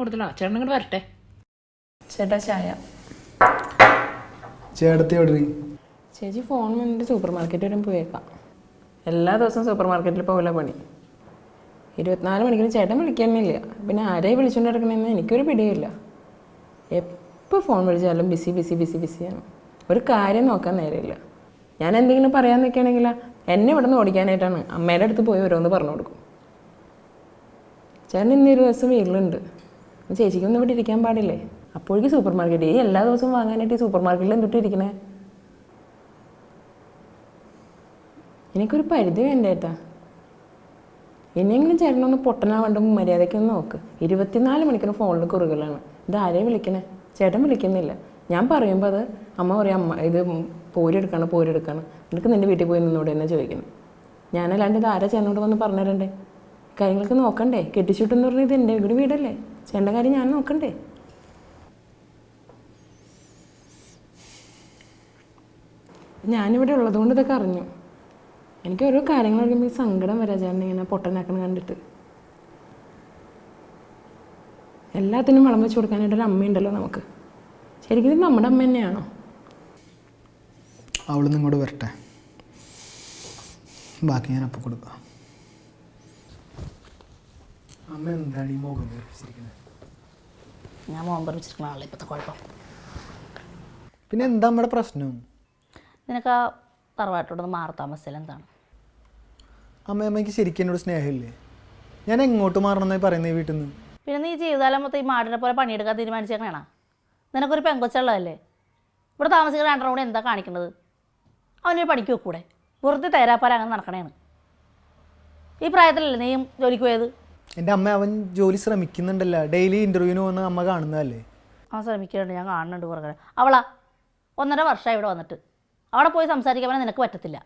കൊടുത്തില്ല ചേട്ടൻ ഇങ്ങോട്ട് വരട്ടെ. ചേട്ടാ ചായ. ചേട്ടത്തി എവിടെ? ചേച്ചി ഫോൺ വേണ്ടി സൂപ്പർ മാർക്കറ്റ് വരെ പോയേക്കാം. എല്ലാ ദിവസവും സൂപ്പർ മാർക്കറ്റിൽ പോകില്ല പണി. ഇരുപത്തിനാല് മണിക്കൂർ ചേട്ടൻ വിളിക്കാനില്ല പിന്നെ ആരെയും വിളിച്ചുകൊണ്ട് നടക്കണമെന്ന് എനിക്കൊരു പിടിയില്ല. എപ്പോൾ ഫോൺ വിളിച്ചാലും ബിസി ബിസി ബിസി ബിസിയാണ് ഒരു കാര്യം നോക്കാൻ നേരമില്ല. ഞാൻ എന്തെങ്കിലും പറയാൻ നിൽക്കുകയാണെങ്കിൽ എന്നെ ഇവിടെ നിന്ന് ഓടിക്കാനായിട്ടാണ് അമ്മയുടെ അടുത്ത് പോയി ഓരോന്ന് പറഞ്ഞു കൊടുക്കും. ചേട്ടൻ ഇന്ന് ഒരു ദിവസം വീട്ടിലുണ്ട്. ചേച്ചിക്കൊന്നും ഇവിടെ ഇരിക്കാൻ പാടില്ലേ? അപ്പോഴേക്ക് സൂപ്പർ മാർക്കറ്റ് ഈ എല്ലാ ദിവസവും വാങ്ങാനായിട്ട് ഈ സൂപ്പർ മാർക്കറ്റിൽ എന്തിട്ട് ഇരിക്കണേ എനിക്കൊരു പരിധി വേണ്ട ഏട്ടാ? ഇനിയെങ്കിലും ചേട്ടനൊന്ന് പൊട്ടനാവേണ്ട മര്യാദയ്ക്കൊന്ന് നോക്ക്. ഇരുപത്തിനാല് മണിക്കൂർ ഫോണിൽ കുറുകളാണ് ഇത് ആരെയും വിളിക്കണേ? ചേട്ടൻ വിളിക്കുന്നില്ല. ഞാൻ പറയുമ്പോൾ അത് അമ്മ പറയും അമ്മ ഇത് പോരെടുക്കാണ് പോരെടുക്കാണ് നിനക്ക് നിന്റെ വീട്ടിൽ പോയി നിന്നോട് തന്നെ ചോദിക്കണം ഞാനല്ലാണ്ട് ഇത് ആരാ ചേട്ടനോട് വന്ന് പറഞ്ഞു തരണ്ടേ? കാര്യങ്ങളൊക്കെ നോക്കണ്ടേ? കെട്ടിച്ചുട്ടെന്ന് പറഞ്ഞാൽ ഇത് എന്റെ വീട് വീടല്ലേ? ചേട്ടന്റെ കാര്യം ഞാൻ നോക്കണ്ടേ? ഞാനിവിടെ ഉള്ളതുകൊണ്ട് ഇതൊക്കെ അറിഞ്ഞു. എനിക്ക് ഓരോ കാര്യങ്ങൾ അറിയുമ്പോൾ സങ്കടം വരാ ചേട്ടൻ ഇങ്ങനെ പൊട്ടനാക്കണം കണ്ടിട്ട്. എല്ലാത്തിനും വളം വെച്ച് കൊടുക്കാനായിട്ട് ഒരു അമ്മയുണ്ടല്ലോ നമുക്ക്. ശരിക്കും നമ്മുടെ അമ്മ തന്നെയാണോ? അവളൊന്നും ഇങ്ങോട്ട് വരട്ടെ. ബാക്കി ഞാൻ അപ്പം കൊടുക്കാം. അമ്മ എന്താണ് ഈ മുഖം വീർപ്പിച്ചിരിക്കുന്നത് ഞാൻ മോൻ പറിച്ചിരിക്കുന്ന ആളെ ഇപ്പോഴത്തെ കുഴപ്പം. പിന്നെ എന്താ നമ്മുടെ പ്രശ്നം? നിനക്ക് ആ തറവാട്ടോടൊന്ന് മാറി താമസിച്ചാൽ എന്താണ്? അമ്മ അമ്മയ്ക്ക് ശരിക്കും എന്നോട് സ്നേഹമില്ലേ? ഞാൻ എങ്ങോട്ട് മാറണമെന്നായി പറയുന്നത് ഈ വീട്ടിൽ നിന്ന് പിന്നെ നീ ജീവിതകാലം മൊത്തം ഈ മാടിനെ പോലെ പണിയെടുക്കാൻ തീരുമാനിച്ചേക്കണേണ നിനക്കൊരു പെങ്കൊച്ചുള്ളതല്ലേ? ഇവിടെ താമസിക്കുന്ന രണ്ടെണ്ണം കൂടെ എന്താ കാണിക്കുന്നത് അവനൊരു പണിക്ക് വെക്കൂടെ? വെറുതെ തേരാപ്പാര അങ്ങനെ നടക്കണേന്ന്. ഈ പ്രായത്തിലല്ലേ നീയും ജോലിക്ക് പോയത്? എന്റെ അമ്മ അവൻ ജോലി ശ്രമിക്കുന്നുണ്ടല്ല. ഡെയിലി ഇന്റർവ്യൂവിന് വന്ന് അമ്മ കാണുന്നതല്ലേ? അവൻ ശ്രമിക്കുന്നുണ്ട് ഞാൻ കാണുന്നുണ്ട് പുറകെ അവളാ ഒന്നര വർഷം ഇവിടെ വന്നിട്ട്. അവിടെ പോയി സംസാരിക്കാൻ നിനക്ക് പറ്റത്തില്ല.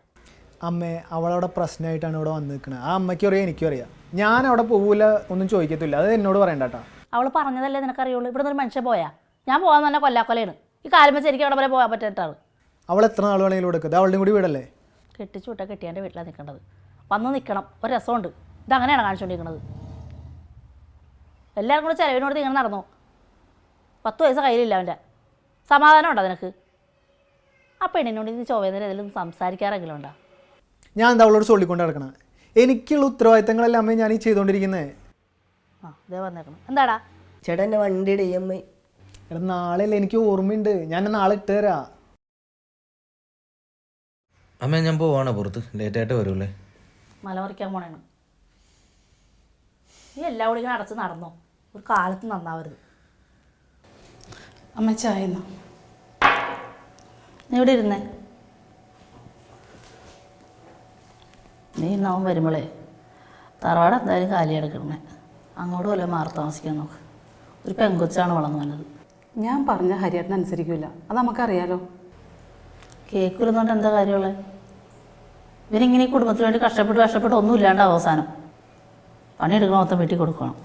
അമ്മേ അവളവിടെ പ്രശ്നമായിട്ടാണ് ഇവിടെ വന്ന് നിൽക്കുന്നത് ആ അമ്മയ്ക്കും അറിയാം എനിക്കും അറിയാം. ഞാൻ അവിടെ പോകില്ല ഒന്നും ചോദിക്കത്തില്ല. അത് എന്നോട് പറയണ്ട കേട്ടോ. അവൾ പറഞ്ഞതല്ലേ നിനക്കറിയുള്ളൂ? ഇവിടെ നിന്ന് മനുഷ്യ മനുഷ്യൻ പോയാ. ഞാൻ പോകാൻ തന്നെ കൊല്ലാക്കൊലയാണ്. ഈ കാലം വെച്ച് എനിക്ക് അവിടെ വരെ പോകാൻ പറ്റാട്ടാണ് അവൾ എത്ര നാൾ വേണമെങ്കിലും കൊടുക്കുന്നത് അവളുടെയും കൂടി വീടല്ലേ? കെട്ടിച്ചു വിട്ടാൽ കെട്ടിയാന്റെ വീട്ടിലാണ് നിൽക്കേണ്ടത്. വന്ന് നിൽക്കണം. ഒരു രസമുണ്ട്. ഇതങ്ങനെയാണ് കാണിച്ചുകൊണ്ടിരിക്കുന്നത് എല്ലാവർക്കും കൂടെ ചിലവിനോട് ഇങ്ങനെ നടന്നു? പത്ത് പൈസ കയ്യിലില്ല അവന്റെ. സമാധാനം ഉണ്ടോ നിനക്ക്? ആ പെണ്ണിനോട് ഇന്ന് ചോവേന്ദ്രൻ എന്തെങ്കിലും സംസാരിക്കാറെങ്കിലും ഉണ്ടോ? ഞാൻ എന്താ അവളോട് ചൊല്ലിക്കൊണ്ട് നടക്കണം? എനിക്കുള്ള ഉത്തരവാദിത്തങ്ങളെല്ലാം അമ്മ ഞാൻ ഈ ചെയ്തുകൊണ്ടിരിക്കുന്നത് ആ ഇതേ വന്നേക്കണം. എന്താടാ? ചേട്ടാ എന്റെ വണ്ടിയുടെ ഇ എം ഐ. എടാ നാളെ അല്ലേ എനിക്ക് ഓർമ്മയുണ്ട്. ഞാൻ നാളെ ഇട്ട് തരാം. അമ്മ ഞാൻ പോവാണോ. പുറത്ത് ലേറ്റായിട്ട് വരുമല്ലേ മല പറിക്കാൻ പോണേണ്. നീ എല്ലാ കൂടി ഇങ്ങനെ അടച്ച് നടന്നോ? ഒരു കാലത്ത് നന്നാവരുത്. അമ്മ ചായ നീ ഇവിടെ ഇരുന്നേ? നീ ഇന്നവൻ വരുമ്പോളേ തറവാട് എന്തായാലും കാലി എടുക്കണേ അങ്ങോട്ട് പോലെ മാറി താമസിക്കാൻ നോക്ക്. ഒരു പെങ്കൊച്ചാണ് വളർന്നു വന്നത്. ഞാൻ പറഞ്ഞ ഹരിയേട്ടൻ അനുസരിക്കില്ല അത് നമുക്കറിയാലോ. കേൾക്കില്ലെന്നുകൊണ്ട് എന്താ കാര്യമുള്ളത് ഇവരിങ്ങനെ കുടുംബത്തിന് വേണ്ടി കഷ്ടപ്പെട്ട് കഷ്ടപ്പെട്ട് ഒന്നും ഇല്ലാണ്ട് അവസാനം പണിയെടുക്കണ മൊത്തം വീട്ടിൽ കൊടുക്കണം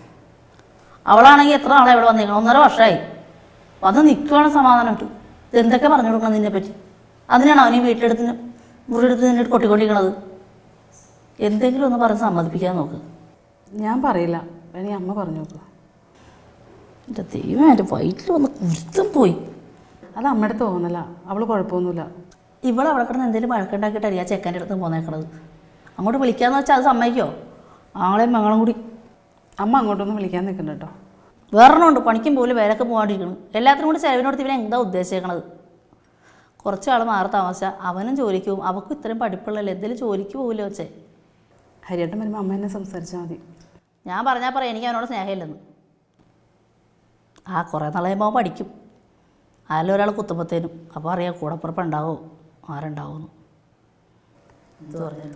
അവളാണെങ്കിൽ എത്ര നാളെ ഇവിടെ വന്നിരിക്കണം? ഒന്നര വർഷമായി. വന്ന് നിൽക്കുവാണ് സമാധാനമായിട്ട് ഇത് എന്തൊക്കെ പറഞ്ഞു കൊടുക്കണം നിന്നെ പറ്റി? അതിനാണ് അവനീ വീട്ടിലെടുത്ത് മുറിയെടുത്ത് നിന്നെ കൊട്ടിക്കൊണ്ടിരിക്കണത്? എന്തെങ്കിലും ഒന്ന് പറഞ്ഞ് സമ്മതിപ്പിക്കാൻ നോക്ക്. ഞാൻ പറയില്ല. വേണമെങ്കിൽ അമ്മ പറഞ്ഞു നോക്കുക എന്റെ ദൈവം എന്റെ വയറ്റിൽ വന്ന് കുരുത്തം പോയി. അത് അമ്മയുടെ തോന്നല അവൾ കുഴപ്പമൊന്നുമില്ല. ഇവൾ അവിടെ കിടന്ന് എന്തെങ്കിലും വഴക്കുണ്ടാക്കിയിട്ടായിരിക്കും ആ ചെക്കന്റെ അടുത്ത് പോന്നേക്കണത്. അങ്ങോട്ട് വിളിക്കാന്ന് വെച്ചാൽ അത് സമ്മതിക്കോ? ആളെയും മകളും കൂടി അമ്മ അങ്ങോട്ടൊന്നും വിളിക്കാൻ നിൽക്കണ്ട കേട്ടോ. വേറെണ്ണമുണ്ട് പണിക്കും പോലും വിലക്ക് പോകാണ്ടിരിക്കണം എല്ലാത്തിനും കൂടി ചിലവിനോട് ഇവനെ എന്താ ഉദ്ദേശിക്കണത് കുറച്ച് ആൾ മാറി താമസിച്ചാൽ അവനും ജോലിക്ക് പോകും. അവൾക്കും ഇത്രയും പഠിപ്പുള്ളല്ലേ എന്തെങ്കിലും ജോലിക്ക് പോകില്ല വെച്ചേ ഹരിയേട്ടൻ വരുമ്പോൾ അമ്മ എന്നെ സംസാരിച്ചാൽ മതി. ഞാൻ പറഞ്ഞാൽ പറയാം എനിക്ക് അവനോട് സ്നേഹമില്ലെന്ന്. ആ കുറേ നാളെ അവൻ പഠിക്കും. ആരിലും ഒരാൾ കുത്തുമ്പത്തേനും. അപ്പോൾ അറിയാം കൂടപ്പുറപ്പുണ്ടാവോ? ആരുണ്ടാവുമെന്ന് എന്ത് പറഞ്ഞാലും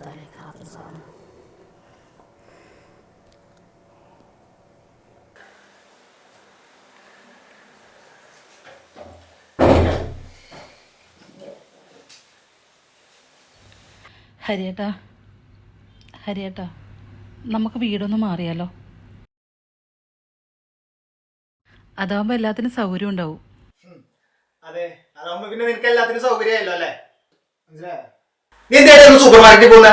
ഹരിയേട്ടാ ഹരിയേട്ടാ നമുക്ക് വീടൊന്ന് മാറിയാലോ? അതാവുമ്പോൾ എല്ലാത്തിനും സൗകര്യം ഉണ്ടാവും. അതെ അതാവുമ്പോ പിന്നെ നിനക്ക് എല്ലാത്തിനും സൗകര്യമായല്ലോ അല്ലേ? മനസ്സിലായോ? നീ എന്തായാലും സൂപ്പർ മാർക്കറ്റിൽ പോകുന്ന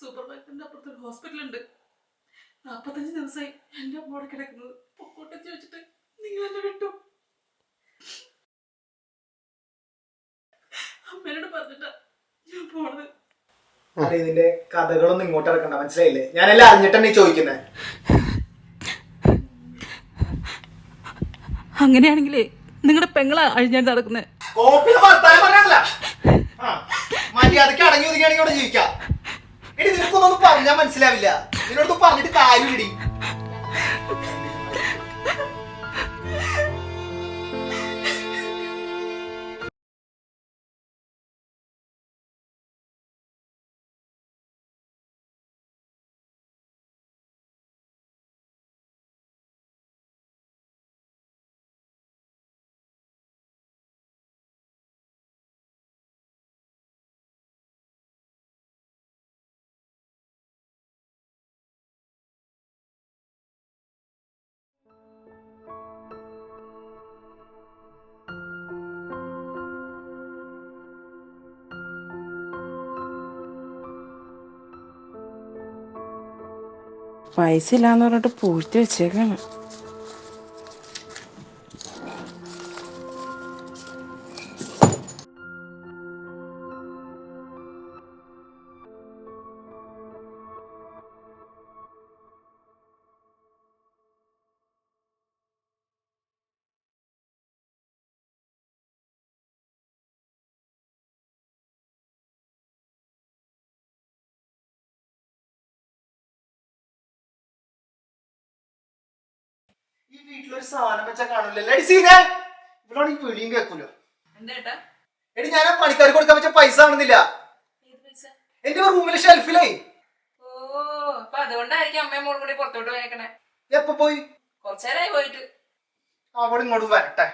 സൂപ്പർ മാർക്കറ്റിന്റെ അപ്പുറത്ത് ഹോസ്പിറ്റൽ ഉണ്ട്. നാപ്പത്തഞ്ച് ദിവസമായി എന്റെ അമ്മോടെ കിടക്കുന്നത്. പൊക്കോട്ടെ ചോദിച്ചിട്ട് നിങ്ങൾ എന്നെ വിട്ടു. അമ്മേനോട് പറഞ്ഞിട്ടാ ഇതിന്റെ കഥകളൊന്നും ഇങ്ങോട്ട് ഇറക്കണ്ട മനസ്സിലായില്ലേ? ഞാനെല്ലാം അറിഞ്ഞിട്ടാണ് ഈ ചോദിക്കുന്നത് അങ്ങനെയാണെങ്കിലേ നിങ്ങളുടെ പെങ്ങളാ അഴിഞ്ഞാൽ നടക്കുന്നത് കോപ്പിലെ വർത്താനം പറയാനല്ല. ആ, മര്യാദയ്ക്ക് അടങ്ങി ഒതുങ്ങിയാണെങ്കിൽ ഇവിടെ ജീവിക്കാം. എടി നിനക്കൊന്നും പറഞ്ഞാൽ മനസ്സിലാവില്ല. നിന്നോട് പറഞ്ഞിട്ട് കാര്യമില്ലടി. പൈസ ഇല്ലാന്ന് പറഞ്ഞിട്ട് പൂഴ്ത്തി വെച്ചേക്കാണ്. വീട്ടിലൊരു സാധനം വെച്ചാൽ കാണില്ലല്ലോ എടി സീനെ ഈ വിളിയും കേൾക്കൂല? എടി ഞാൻ ആ പണിക്കാർക്ക് കൊടുക്കാൻ വെച്ച പൈസ കാണുന്നില്ല. എന്റെ റൂമിലെ ഷെൽഫിലേ. ഓ അപ്പൊ അതുകൊണ്ടായിരിക്കും അമ്മയും മോളും കൂടി പുറത്തോട്ട് പോയേക്കണേ. എപ്പോ പോയി? കുറച്ചേരായി പോയിട്ട്. അവിടെ ഇങ്ങോട്ട് വരട്ടെ.